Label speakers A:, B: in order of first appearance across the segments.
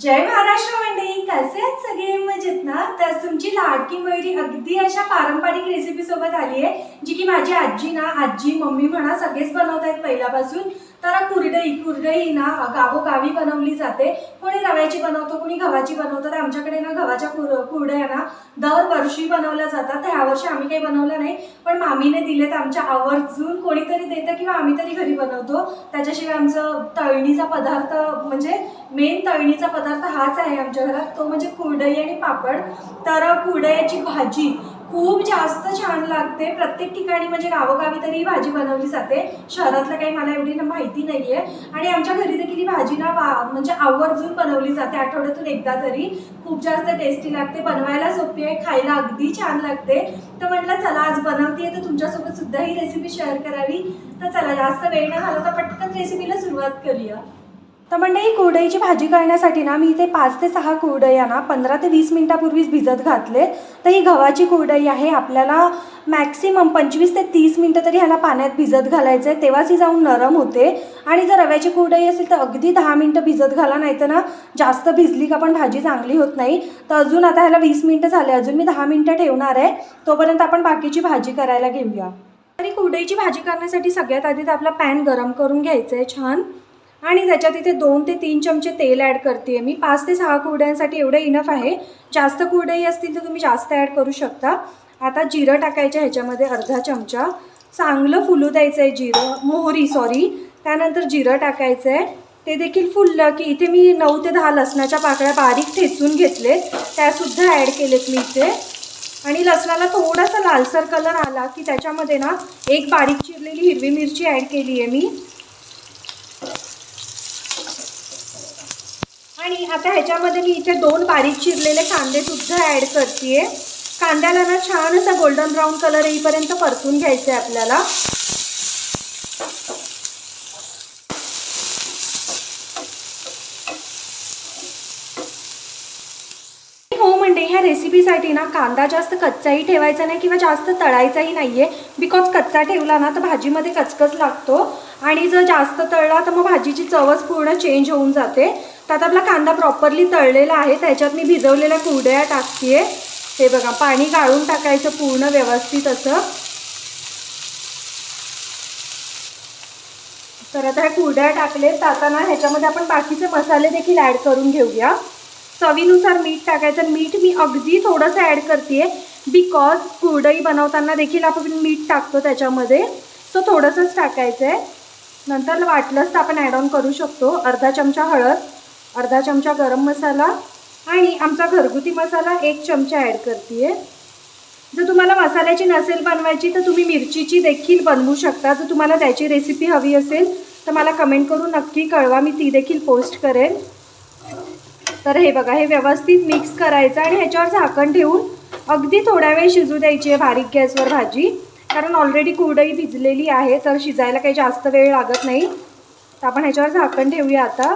A: जय महाराष्ट्र मंडळी कसे आहेत सगळे? मजेत ना? तर तुमची लाडकी मयुरी अगदी अशा पारंपरिक रेसिपी सोबत आली आहे जी की माझी आजी ना आजी मम्मी म्हणा सगळेच बनवत आहेत पहिल्यापासून. तर कुरडई कुरडई ना गावोगावी बनवली जाते. कोणी रव्याची बनवतो कोणी गव्हाची बनवतो. तर आमच्याकडे ना गव्हाच्या कुर कुरड्या ना दरवर्षी बनवल्या जातात. तर ह्यावर्षी आम्ही काही बनवलं नाही. पण मामीने दिले तर आमच्या आवर्जून कोणीतरी देतं किंवा आम्ही तरी घरी बनवतो. त्याच्याशिवाय आमचं तळणीचा पदार्थ म्हणजे मेन तळणीचा पदार्थ हाच आहे आमच्या घरात. तो म्हणजे कुरडई आणि पापड. तर कुरडयाची भाजी खूप जास्त छान लागते. प्रत्येक ठिकाणी म्हणजे गावोगावी तरी ही भाजी बनवली जाते. शहरातलं काही मला एवढी ना माहिती नाही आहे आणि आमच्या घरी देखील ही भाजी ना म्हणजे आवर्जून बनवली जाते. आठवड्यातून एकदा तरी. खूप जास्त टेस्टी लागते. बनवायला सोपी आहे. खायला अगदी छान लागते. तर म्हटलं चला आज बनवते तर तुमच्यासोबत सुद्धा ही रेसिपी शेअर करावी. तर चला जास्त वेळ न घालवता पटकन रेसिपीला सुरुवात करूया. तर मंडळी कुरडईची भाजी करण्यासाठी ना मी इथे पाच ते सहा कुरडया ना पंधरा ते वीस मिनिटापूर्वीच भिजत घातले तर ही गव्हाची कुरडई आहे आपल्याला मॅक्सिमम पंचवीस ते तीस मिनटं तरी ह्याला पाण्यात भिजत घालायचं आहे तेव्हाच ही जाऊन नरम होते. आणि जर रव्याची कुरडई असेल तर अगदी दहा मिनटं भिजत घाला नाही तर ना जास्त भिजली का पण भाजी चांगली होत नाही. तर अजून आता ह्याला वीस मिनटं झाले अजून मी दहा मिनटं ठेवणार आहे. तोपर्यंत आपण बाकीची भाजी करायला घेऊया. आणि कुरडईची भाजी करण्यासाठी सगळ्यात आधी तर आपला पॅन गरम करून घ्यायचं आहे छान. आणि त्याच्यात इथे दोन ते तीन चमचे तेल ॲड करते मी. पाच ते सहा कुरड्यांसाठी एवढं इनफ आहे. जास्त कुरडई असतील तर तुम्ही जास्त ॲड करू शकता. आता जिरं टाकायचं ह्याच्यामध्ये अर्धा चमचा. चांगलं फुलू द्यायचं आहे जिरं. मोहरी सॉरी त्यानंतर जिरं टाकायचं आहे ते देखील फुललं की इथे मी नऊ ते दहा लसणाच्या पाकळ्या बारीक ठेचून घेतलेत. त्यासुद्धा ॲड केलेत मी इथे. आणि लसणाला थोडासा लालसर कलर आला की त्याच्यामध्ये ना एक बारीक चिरलेली हिरवी मिरची ॲड केली आहे मी. आणि आता ह्याच्यामध्ये मी इथे दोन बारीक चिरलेले कांदे सुद्धा ॲड करते कांद्याला ना छान असा गोल्डन ब्राऊन कलर येईपर्यंत परतून घ्यायचं आहे आपल्याला. हो म्हणजे ह्या रेसिपीसाठी ना कांदा जास्त कच्चाही ठेवायचा नाही किंवा जास्त तळायचाही नाही आहे बिकॉज कच्चा ठेवला ना तर भाजीमध्ये कचकच लागतो. आणि जर जास्त तळला तर मग भाजीची चवच पूर्ण चेंज होऊन जाते. तर आता आपला कांदा प्रॉपरली तळलेला आहे. त्याच्यात मी भिजवलेल्या कुरड्या टाकते हे बघा पाणी गाळून टाकायचं पूर्ण व्यवस्थित असं. तर आता ह्या कुरड्या टाकले तर आता ना ह्याच्यामध्ये आपण बाकीचे मसाले देखील ॲड करून घेऊया. चवीनुसार मीठ टाकायचं. मीठ मी अगदी थोडंसं ॲड करते बिकॉज कुरडई बनवताना देखील आपण मीठ टाकतो त्याच्यामध्ये. सो थोडंसंच टाकायचं आहे नंतर वाटलंच तर आपण ॲड ऑन करू शकतो. अर्धा चमचा हळद अर्धा चमचा गरम मसाला आणि आमचा घरगुती मसाला एक चमचा ॲड करते जर तुम्हाला मसाल्याची नसेल बनवायची तर तुम्ही मिरचीची देखील बनवू शकता. जर तुम्हाला त्याची रेसिपी हवी असेल तर मला कमेंट करून नक्की कळवा. मी ती देखील पोस्ट करेन. तर हे बघा हे व्यवस्थित मिक्स करायचं आणि ह्याच्यावर झाकण ठेवून अगदी थोड्या वेळ शिजू द्यायची आहे बारीक गॅसवर भाजी. कारण ऑलरेडी कुरडई भिजलेली आहे तर शिजायला काही जास्त वेळ लागत नाही. तर आपण ह्याच्यावर झाकण ठेवूया आता.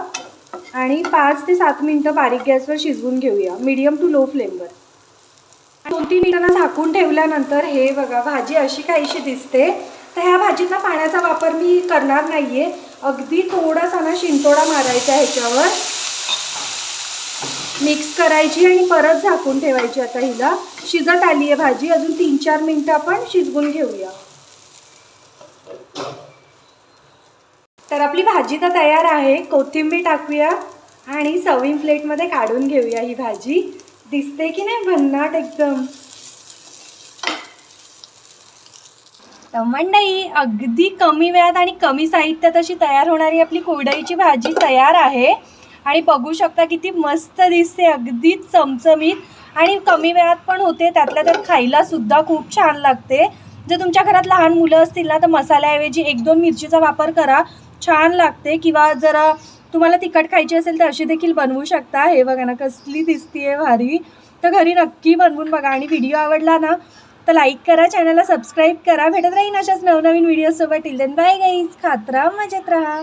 A: आणि पाच ते सात मिनटं बारीक गॅसवर शिजवून घेऊया मीडियम टू लो फ्लेमवर दोन तीन मिनिटांना झाकून ठेवल्यानंतर हे बघा भाजी अशी काहीशी दिसते. तर ह्या भाजीतला पाण्याचा वापर मी करणार नाही आहे अगदी थोडासा ना शिंतोडा मारायचा ह्याच्यावर. मिक्स करायची आणि परत झाकून ठेवायची. आता हिला शिजत आली आहे भाजी. अजून तीन चार मिनटं आपण शिजवून घेऊया. तर आपली भाजी तर तयार आहे. कोथिंबीर टाकूया आणि सर्विंग प्लेटमध्ये काढून घेऊया ही भाजी. दिसते की नाही भन्नाट एकदम? तर मंडई अगदी कमी वेळात आणि कमी साहित्यात अशी तयार होणारी आपली कुरडईची भाजी तयार आहे. आणि बघू शकता किती मस्त दिसते अगदीच चमचमीत. आणि कमी वेळात पण होते त्यातल्या त्यात खायलासुद्धा खूप छान लागते. जर तुमच्या घरात लहान मुलं असतील ना तर मसाल्याऐवजी एक दोन मिरचीचा वापर करा. छान लागते. किंवा जरा तुम्हाला तिखट खायची असेल तर अशी देखील बनवू शकता. हे बघा ना कसली दिसतीये भारी. तर घरी नक्की बनवून बघा. आणि व्हिडिओ आवडला ना तर लाईक करा चॅनलला सबस्क्राईब करा. भेटत राहीन अशाच नवनवीन व्हिडिओसोबत. टिल देन बाय गाईज खात राहा मजेत राहा.